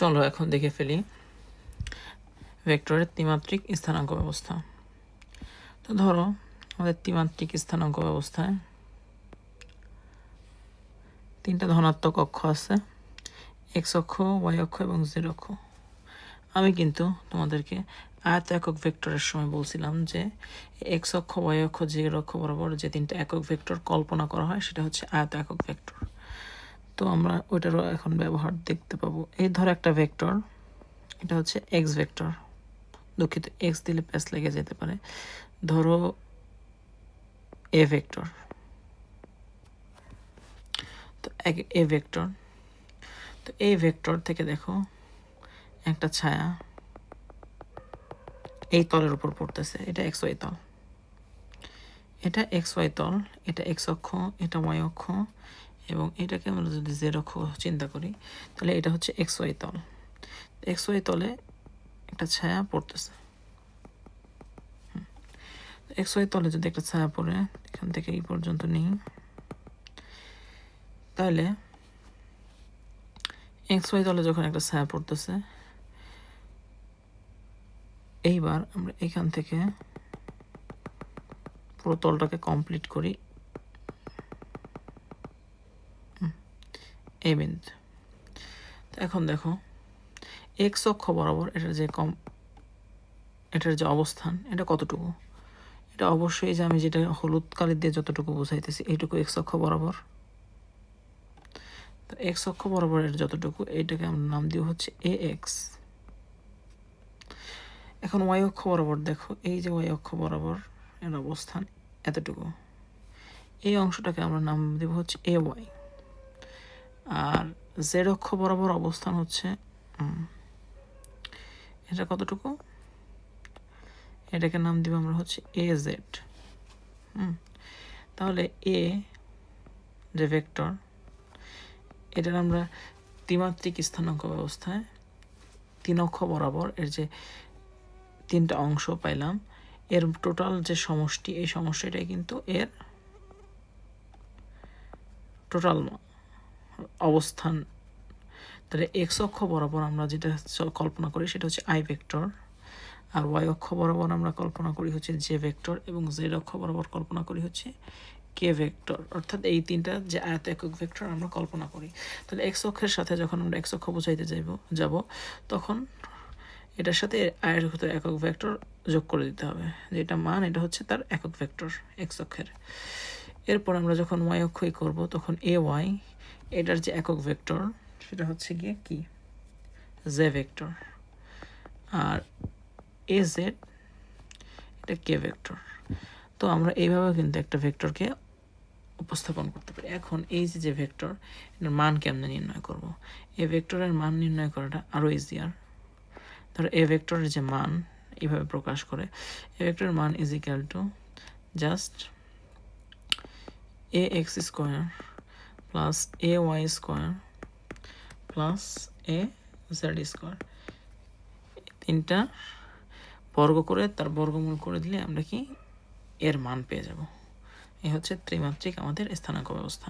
চলো এখন দেখে ফেলি। ভেক্টরের ত্রিমাত্রিক স্থানাঙ্ক ব্যবস্থা। তো ধরো, আমাদের ত্রিমাত্রিক স্থানাঙ্ক ব্যবস্থায় তিনটা ধনাত্মক অক্ষ আছে। এক্স অক্ষ ওয়াই অক্ষ এবং জেড অক্ষ। আমি কিন্তু তোমাদেরকে আয়ত একক ভেক্টরের সময় বলছিলাম যে এক্স অক্ষ ওয়াই অক্ষ জেড অক্ষ বরাবর যে তিনটা একক ভেক্টর কল্পনা করা হয়, সেটা হচ্ছে আয়ত একক ভেক্টর। তো আমরা ওইটারও এখন ব্যবহার দেখতে পাবো। এই ধর একটা ভেক্টর এটা হচ্ছে এক্স ভেক্টর দুঃখিত এক্স দিলে প্যাস লেগে যেতে পারে। ধরো এ ভেক্টর তো এ ভেক্টর তো এই ভেক্টর থেকে দেখো একটা ছায়া এই তলের উপর পড়তেছে, এটা এক্স ওয়াই তল। এটা এক্স ওয়াই তল, এটা এক্স অক্ষ, এটা ওয়াই অক্ষ এবং এটাকে আমরা যদি জেড অক্ষ চিন্তা করি, তাহলে এটা হচ্ছে এক্স ওয়াই তল। এক্স ওয়াই তলে একটা ছায়া পড়তেছে। এক্স ওয়াই তলে যদি একটা ছায়া পড়ে, এখান থেকে এই পর্যন্ত নেই। তাহলে এক্স ওয়াই তলে যখন একটা ছায়া পড়তেছে, এইবার আমরা এখান থেকে পুরো তলটাকে কমপ্লিট করি। এই বিন্দু। এখন দেখো এক্স অক্ষ বরাবর এটার যে কম, এটার যে অবস্থান, এটা কতটুকু? এটা অবশ্যই যে আমি যেটা হলুদ কালি দিয়ে যতটুকু বোঝাইতেছি, এইটুকু এক্স অক্ষ বরাবর। তো এক্স অক্ষ বরাবর এর যতটুকু, এইটাকে আমরা নাম দিব হচ্ছে এ এক্স এখন ওয়াই অক্ষ বরাবর দেখো, এই যে ওয়াই অক্ষ বরাবর এর অবস্থান এতটুকু। এই অংশটাকে আমরা নাম দেব হচ্ছে এ ওয়াই আর জেড অক্ষ বরাবর অবস্থান হচ্ছে এটা কতটুকু? এটাকে নাম দিব আমরা হচ্ছে এ জেড তাহলে এ যে ভেক্টর এটার আমরা ত্রিমাত্রিক স্থানাঙ্ক ব্যবস্থায় তিন অক্ষ বরাবর এর যে তিনটা অংশ পাইলাম, এর টোটাল যে সমষ্টি, এই সমষ্টিটাই কিন্তু এর টোটাল অবস্থান। তাহলে এক্স অক্ষ বরাবর আমরা যেটা কল্পনা করি সেটা হচ্ছে আই ভেক্টর আর ওয়াই অক্ষ বরাবর আমরা কল্পনা করি হচ্ছে জে ভেক্টর এবং জেড অক্ষ বরাবর কল্পনা করি হচ্ছে কে ভেক্টর অর্থাৎ এই তিনটা যে আয়ত একক ভেক্টর আমরা কল্পনা করি। তাহলে এক্স অক্ষের সাথে যখন আমরা এক্স অক্ষ বোঝাইতে যাইব, যাব, তখন এটার সাথে আয়ত একক ভেক্টর যোগ করে দিতে হবে। যেটা মান, এটা হচ্ছে তার একক ভেক্টর এক্স অক্ষের। এরপর আমরা যখন ওয়াই অক্ষই করব, তখন এ ওয়াই এটার যে একক ভেক্টর, সেটা হচ্ছে গিয়ে কি? J vector. R A Z এটা কে ভেক্টর। তো আমরা এইভাবে কিন্তু একটা ভেক্টরকে উপস্থাপন করতে পারি। এখন এই যে যে ভেক্টর, এটার মান কেমনে নির্ণয় করব? এ ভেক্টরের মান নির্ণয় করাটা আরও ইজিয়ার ধরো এ ভেক্টরের যে মান, এইভাবে প্রকাশ করে এ ভেক্টরের মান is equal to just A X square plus A Y square plus A Z square তিনটা বর্গ করে তার বর্গমূল করে দিলে আমরা কি এর মান পেয়ে যাব। এ হচ্ছে ত্রিমাত্রিক আমাদের স্থানাঙ্ক ব্যবস্থা।